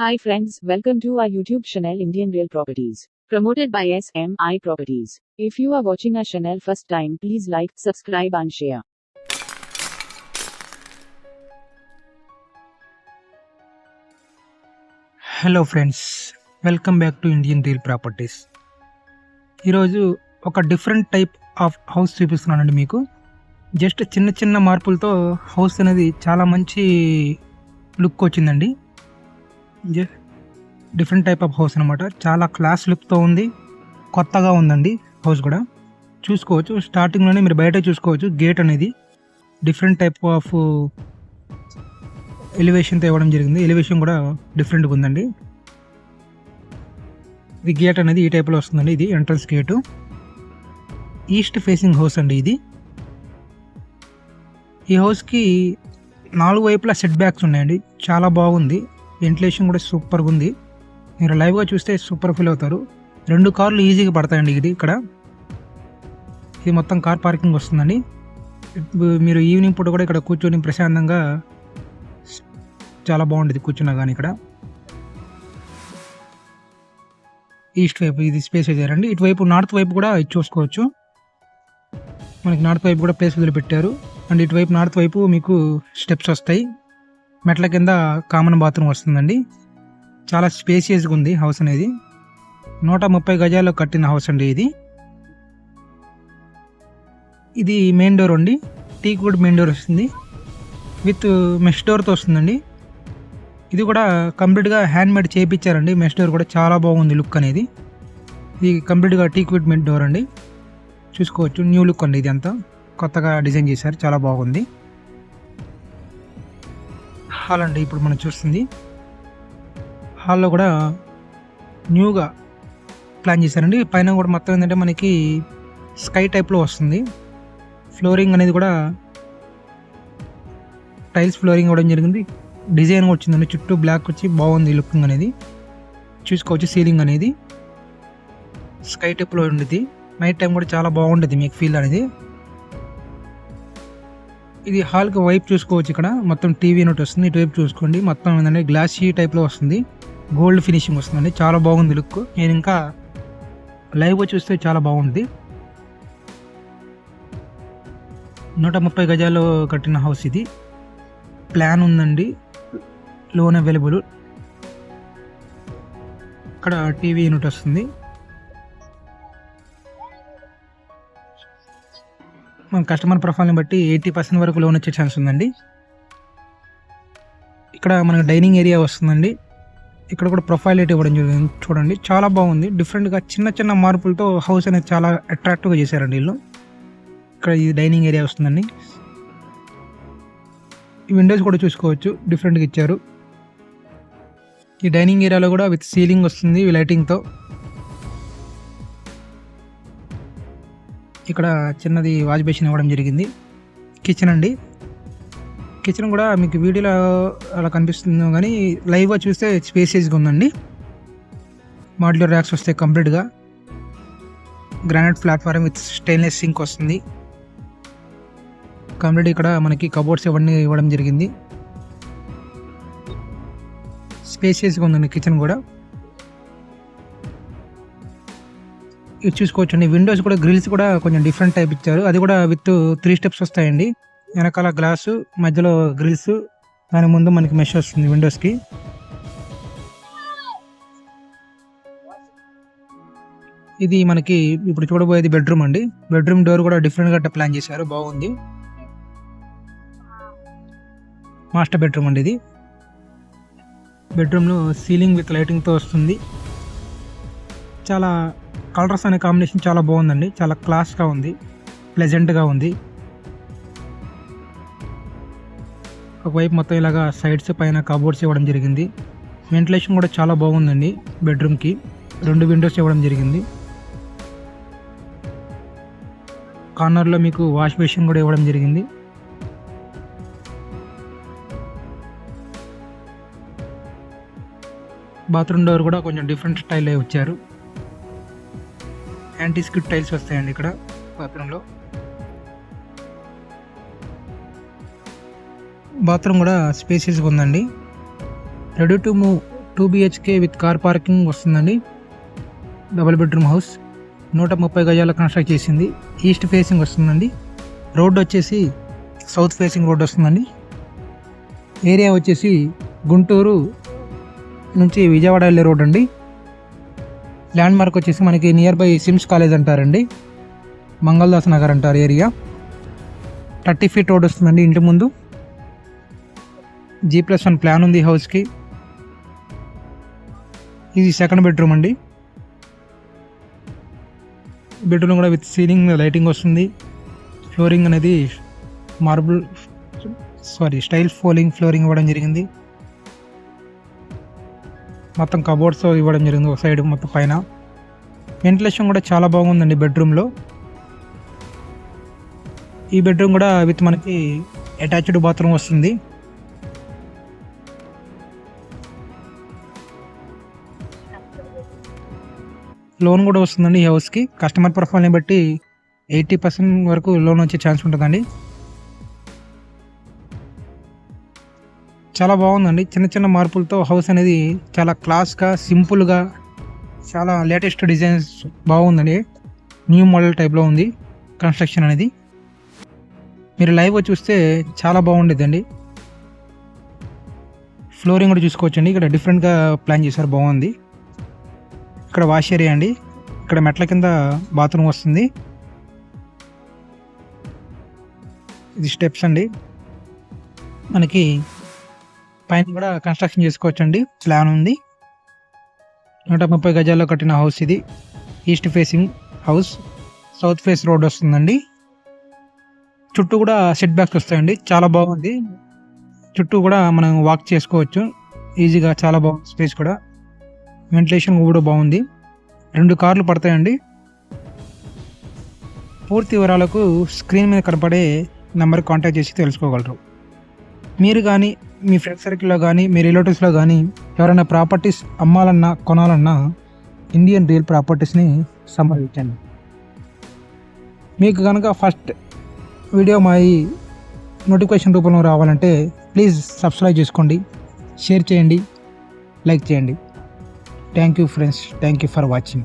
Hi friends, welcome to our YouTube channel Indian Real Properties. Promoted by SMI Properties. If you are watching our channel first time, please like, subscribe and share. Hello friends welcome back to Indian real properties ఈరోజు ఒక different type of house చూపిస్తున్నానండి మీకు just చిన్న చిన్న మార్పులతో house అనేది చాలా మంచి లుక్ వచ్చిందండి జ- డిఫరెంట్ టైప్ ఆఫ్ హౌస్ అనమాట చాలా క్లాస్ లుక్తో ఉంది. కొత్తగా ఉందండి హౌస్ కూడా. చూసుకోవచ్చు. స్టార్టింగ్లోనే మీరు బయట చూసుకోవచ్చు. గేట్ అనేది డిఫరెంట్ టైప్ ఆఫ్ ఎలివేషన్తో ఇవ్వడం జరిగింది. ఎలివేషన్ కూడా డిఫరెంట్గా ఉందండి. ఇది గేట్ అనేది ఈ టైప్లో వస్తుందండి. ఇది entrance gate east facing house అండి ఇది. ఈ హౌస్కి నాలుగు వైపులా సెట్ బ్యాక్స్ ఉన్నాయండి. చాలా బాగుంది. వెంటిలేషన్ కూడా సూపర్గా ఉంది. మీరు లైవ్గా చూస్తే సూపర్ ఫీల్ అవుతారు. రెండు కార్లు ఈజీగా పడతాయండి ఇది ఇక్కడ. ఇది మొత్తం కార్ పార్కింగ్ వస్తుందండి. మీరు ఈవినింగ్ పూట కూడా ఇక్కడ కూర్చొని ప్రశాంతంగా చాలా బాగుంటుంది కూర్చున్నా కానీ ఇక్కడ. ఈస్ట్ వైపు ఇది స్పేస్ వేసారండి ఇటువైపు నార్త్ వైపు కూడా ఇది చూసుకోవచ్చు. మనకి నార్త్ వైపు కూడా ప్లేస్ వదిలిపెట్టారు. అండ్ ఇటువైపు నార్త్ వైపు మీకు స్టెప్స్ వస్తాయి. మెట్ల కింద కామన్ బాత్రూమ్ వస్తుందండి. చాలా స్పేసియస్గా ఉంది హౌస్ అనేది. నూట ముప్పై గజాల్లో కట్టిన హౌస్ అండి ఇది. ఇది మెయిన్ డోర్ అండి. టీ కూడా మెయిన్ డోర్ వస్తుంది. విత్ మెష్ డోర్తో వస్తుందండి. ఇది కూడా కంప్లీట్గా హ్యాండ్ మేడ్ చేయించారండి మెష్ డోర్ కూడా చాలా బాగుంది లుక్ అనేది. ఇది కంప్లీట్గా టీక్విడ్ మెడ్ డోర్ అండి. చూసుకోవచ్చు. న్యూ లుక్ అండి ఇది అంతా కొత్తగా డిజైన్ చేశారు. చాలా బాగుంది. హాల్ అండి ఇప్పుడు మనం చూస్తుంది. హాల్లో కూడా న్యూగా ప్లాన్ చేశారండి. పైన కూడా మొత్తం ఏంటంటే మనకి స్కై టైప్లో వస్తుంది. ఫ్లోరింగ్ అనేది కూడా టైల్స్ ఫ్లోరింగ్ ఇవ్వడం జరిగింది. డిజైన్ కూడా వచ్చిందండి. చుట్టూ బ్లాక్ వచ్చి బాగుంది లుకింగ్ అనేది. చూసుకోవచ్చు సీలింగ్ అనేది. స్కై టైప్లో ఉండేది. నైట్ టైం కూడా చాలా బాగుంటుంది మీకు ఫీల్ అనేది. ఇది హాల్కి వైపు చూసుకోవచ్చు ఇక్కడ. మొత్తం టీవీ నోట్ వస్తుంది. ఇటువైపు చూసుకోండి. మొత్తం ఏంటంటే గ్లాసీ టైప్లో వస్తుంది. గోల్డ్ ఫినిషింగ్ వస్తుందండి. చాలా బాగుంది లుక్. నేను ఇంకా లైవ్గా చూస్తే చాలా బాగుంది. నూట ముప్పై గజాల్లో కట్టిన హౌస్ ఇది. ప్లాన్ ఉందండి. Loan available. ఇక్కడ టీవీ యూనిట్ వస్తుంది. మన కస్టమర్ ప్రొఫైల్ని బట్టి ఎయిటీ పర్సెంట్ వరకు లోన్ వచ్చే ఛాన్స్ ఉందండి. ఇక్కడ మనకు డైనింగ్ ఏరియా వస్తుందండి. ఇక్కడ కూడా ప్రొఫైల్ అయితే ఇవ్వడం జరిగింది. చూడండి చాలా బాగుంది. డిఫరెంట్గా చిన్న చిన్న మార్పులతో హౌస్ అనేది చాలా అట్రాక్టివ్గా చేశారండి వీళ్ళు. ఇక్కడ ఇది డైనింగ్ ఏరియా వస్తుందండి. ఈ విండోస్ కూడా చూసుకోవచ్చు. డిఫరెంట్గా ఇచ్చారు. ఈ డైనింగ్ ఏరియాలో కూడా విత్ సీలింగ్ వస్తుంది లైటింగ్తో ఇక్కడ చిన్నది వాష్ బేసిన్ ఇవ్వడం జరిగింది. కిచెన్ అండి. కిచెన్ కూడా మీకు వీడియోలో అలా కనిపిస్తుందో కానీ లైవ్గా చూస్తే స్పేసియస్గా ఉందండి. మాడ్యులర్ ర్యాక్స్ వస్తాయి కంప్లీట్గా. Granite platform with stainless sink వస్తుంది. కంప్లీట్ ఇక్కడ మనకి కబోర్డ్స్ ఇవన్నీ ఇవ్వడం జరిగింది. స్పేసియస్గా ఉందండి కిచెన్ కూడా. ఇది చూసుకోవచ్చండి. విండోస్ కూడా గ్రిల్స్ కూడా కొంచెం డిఫరెంట్ టైప్ ఇచ్చారు. అది కూడా విత్ త్రీ స్టెప్స్ వస్తాయండి. వెనకాల గ్లాసు మధ్యలో గ్రిల్స్ దాని ముందు మనకి మెష్ వస్తుంది విండోస్కి ఇది మనకి ఇప్పుడు చూడబోయేది బెడ్రూమ్ అండి. బెడ్రూమ్ డోర్ కూడా డిఫరెంట్గా ప్లాన్ చేశారు. బాగుంది. మాస్టర్ బెడ్రూమ్ అండి ఇది. బెడ్రూమ్లో సీలింగ్ విత్ లైటింగ్తో వస్తుంది. చాలా కలర్స్ అనే కాంబినేషన్ చాలా బాగుందండి. చాలా క్లాస్గా ఉంది. ప్లెజెంట్గా ఉంది. ఒకవైపు మొత్తం ఇలాగా సైడ్స్ పైన కబోర్డ్స్ ఇవ్వడం జరిగింది. వెంటిలేషన్ కూడా చాలా బాగుందండి బెడ్రూమ్కి. రెండు విండోస్ ఇవ్వడం జరిగింది. కార్నర్లో మీకు వాష్ బేసిన్ కూడా ఇవ్వడం జరిగింది. బాత్రూమ్ డోర్ కూడా కొంచెం డిఫరెంట్ స్టైల్లో వచ్చారు. యాంటీ స్కిడ్ టైల్స్ వస్తాయండి ఇక్కడ బాత్రూంలో. బాత్రూమ్ కూడా స్పేసియస్గా ఉందండి. Ready to move two BHK with car parking వస్తుందండి. Double bedroom house. నూట ముప్పై గజాల కన్స్ట్రక్ట్ చేసింది. ఈస్ట్ ఫేసింగ్ వస్తుందండి. రోడ్ వచ్చేసి సౌత్ ఫేసింగ్ రోడ్ వస్తుందండి. ఏరియా వచ్చేసి గుంటూరు నుంచి విజయవాడ వెళ్ళే రోడ్ అండి. ల్యాండ్ మార్క్ వచ్చేసి మనకి నియర్ బై సిమ్స్ కాలేజ్ అంటారండి. మంగళదాస్ నగర్ అంటారు ఏరియా. థర్టీ ఫీట్ రోడ్ వస్తుందండి ఇంటి ముందు. జీ ప్లస్ వన్ ప్లాన్ ఉంది హౌస్కి ఇది సెకండ్ బెడ్రూమ్ అండి. బెడ్రూమ్ కూడా విత్ సీలింగ్ లైటింగ్ వస్తుంది. ఫ్లోరింగ్ అనేది మార్బుల్ సారీ స్టైల్ ఫోలింగ్ ఫ్లోరింగ్ ఇవ్వడం జరిగింది. మొత్తం కబోర్డ్స్ ఇవ్వడం జరిగింది ఒక సైడ్ మొత్తం పైన. వెంటిలేషన్ కూడా చాలా బాగుందండి బెడ్రూమ్లో ఈ బెడ్రూమ్ కూడా విత్ మనకి అటాచ్డ్ బాత్రూమ్ వస్తుంది. లోన్ కూడా వస్తుందండి ఈ హౌస్కి కస్టమర్ ప్రొఫైల్ని బట్టి ఎయిటీ పర్సెంట్ వరకు లోన్ వచ్చే ఛాన్స్ ఉంటుందండి. చాలా బాగుందండి. చిన్న చిన్న మార్పులతో హౌస్ అనేది చాలా క్లాస్గా సింపుల్గా చాలా లేటెస్ట్ డిజైన్స్ బాగుందండి. న్యూ మోడల్ టైప్లో ఉంది కన్స్ట్రక్షన్ అనేది. మీరు లైవ్గా చూస్తే చాలా బాగుండేదండి. ఫ్లోరింగ్ కూడా చూసుకోవచ్చండి. ఇక్కడ డిఫరెంట్గా ప్లాన్ చేశారు బాగుంది. ఇక్కడ వాష్ ఏరియా అండి. ఇక్కడ మెట్ల కింద బాత్రూమ్ వస్తుంది. ఇది స్టెప్స్ అండి. మనకి పైన కూడా కన్స్ట్రక్షన్ చేసుకోవచ్చండి. ప్లాన్ ఉంది. నూట ముప్పై గజాల్లో కట్టిన హౌస్ ఇది. East facing house south face road వస్తుందండి. చుట్టూ కూడా సెట్ బ్యాక్స్ వస్తాయండి. చాలా బాగుంది. చుట్టూ కూడా మనం వాక్ చేసుకోవచ్చు. ఈజీగా చాలా బాగుంది స్పేస్ కూడా. వెంటిలేషన్ కూడా బాగుంది. రెండు కార్లు పడతాయండి. పూర్తి వివరాలకు స్క్రీన్ మీద కనపడే నెంబర్ కాంటాక్ట్ చేసి తెలుసుకోగలరు. మీరు కానీ మీ ఫ్రెండ్ సర్కిల్లో కానీ మీ రిలేటివ్స్లో కానీ ఎవరైనా ప్రాపర్టీస్ అమ్మాలన్నా కొనాలన్నా ఇండియన్ రియల్ ప్రాపర్టీస్ని సంబంధించండి మీకు కనుక ఫస్ట్ వీడియో మా ఈ నోటిఫికేషన్ రూపంలో రావాలంటే ప్లీజ్ సబ్స్క్రైబ్ చేసుకోండి షేర్ చేయండి లైక్ చేయండి. Thank you friends thank you for watching.